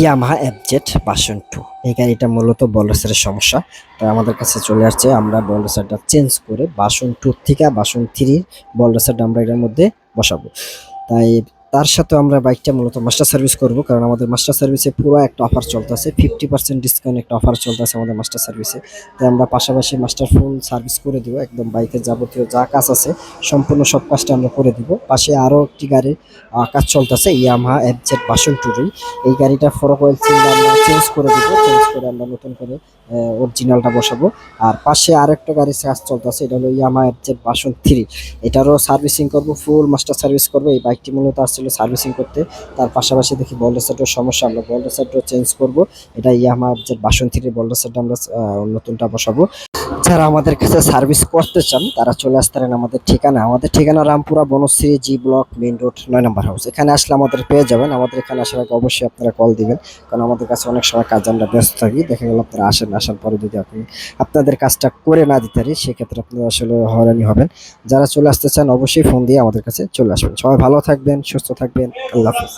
Yamaha FZ বাসন two এই গাড়িটা মূলত বলসের সমস্যা। তাই আমাদের কাছে চলে আসছে, আমরা বলসারটা চেঞ্জ করে বাসন টু থেকে বাসন থ্রির বলসারটা আমরা এটার মধ্যে বসাবো। তাই তার সাথে আমরা বাইকটা মূলত মাস্টার সার্ভিস করব, কারণ আমাদের মাস্টার সার্ভিসে পুরো একটা অফার চলতেছে ফিফটি পার্সেন্ট ডিসকাউন্ট একটা অফার চলতেছে আমাদের মাস্টার সার্ভিসে। তাই আমরা পাশাপাশি মাস্টার ফুল সার্ভিস করে দিব, একদম বাইকের যাবতীয় যা কাজ আছে, সম্পূর্ণ সব কাজটা আমরা করে দিব। পাশে আরও একটি গাড়ির কাজ চলতেছে, ইয়ামাহা এফজেড বাসন টুরই এই গাড়িটা ফরক অয়েল চেঞ্জ আমরা চেঞ্জ করে দিব চেঞ্জ করে আমরা নতুন করে অরিজিনালটা বসাবো। আর পাশে আর আরেকটা গাড়ির কাজ চলতেছে, এটা হলো ইয়ামাহা এফজেড বাসন থ্রি এটারও সার্ভিসিং করব ফুল মাস্টার সার্ভিস করব, এই বাইকটি মূলত আসছিল সার্ভিসিং করতে। তার পাশাপাশি দেখি বল্ডার সমস্যা, আমরা বল্ডার সেটও চেঞ্জ করব। এটা ইয়ামার যে বাসন থ্রি বল্ডার সেটটা আমরা নতুনটা বসাবো। যারা আমাদের কাছে সার্ভিস করতে চান, তারা চলে আসতে পারেন আমাদের ঠিকানা। আমাদের ঠিকানা Rampura Banasree G block main road, নয় নম্বর হাউস এখানে আসলে আমাদের পেয়ে যাবেন। আমাদের এখানে আসার আগে অবশ্যই আপনারা কল দিবেন, কারণ আমাদের কাছে অনেক সময় কাজ আমরা ব্যস্ত থাকি। দেখা গেল আপনারা আসেন, আসার পরে যদি আপনি আপনাদের কাজটা করে না দিতে পারি, সেক্ষেত্রে আপনারা আসলে হয়রানি হবেন। যারা চলে আসতে চান, অবশ্যই ফোন দিয়ে আমাদের কাছে চলে আসবেন। সবাই ভালো থাকবেন, সুস্থ থাকবেন। আল্লাহ হাফিজ।